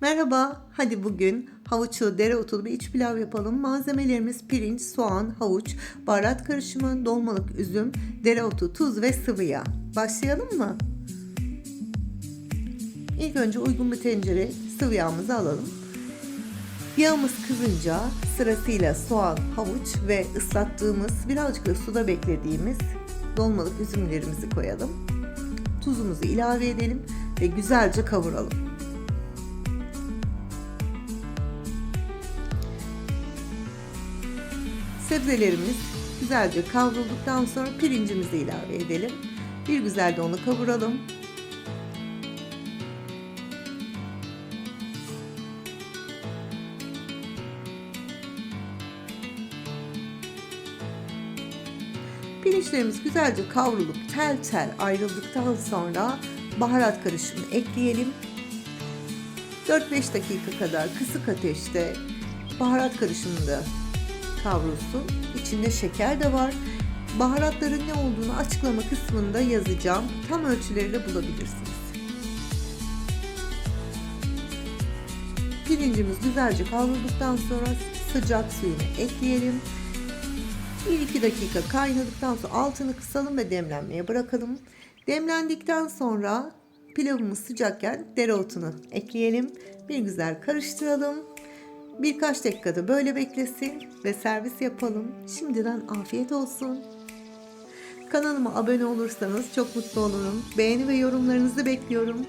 Merhaba, hadi bugün havuçlu dereotulu bir iç pilav yapalım. Malzemelerimiz pirinç, soğan, havuç, baharat karışımı, dolmalık üzüm, dereotu, tuz ve sıvı yağ. Başlayalım mı? İlk önce uygun bir tencere sıvı yağımızı alalım. Yağımız kızınca sırasıyla soğan, havuç ve ıslattığımız birazcık da suda beklediğimiz dolmalık üzümlerimizi koyalım. Tuzumuzu ilave edelim ve güzelce kavuralım. Sebzelerimiz güzelce kavrulduktan sonra pirincimizi ilave edelim. Bir güzel de onu kavuralım. Pirinçlerimiz güzelce kavrulup tel tel ayrıldıktan sonra baharat karışımı ekleyelim. 4-5 dakika kadar kısık ateşte baharat karışımında kavrulsun. İçinde şeker de var. Baharatların ne olduğunu açıklama kısmında yazacağım. Tam ölçüleri de bulabilirsiniz. Pirincimiz güzelce kavrulduktan sonra sıcak suyunu ekleyelim. 1-2 dakika kaynadıktan sonra altını kısalım ve demlenmeye bırakalım. Demlendikten sonra pilavımız sıcakken dereotunu ekleyelim. Bir güzel karıştıralım. Birkaç dakikada böyle beklesin ve servis yapalım. Şimdiden afiyet olsun. Kanalıma abone olursanız çok mutlu olurum. Beğeni ve yorumlarınızı bekliyorum.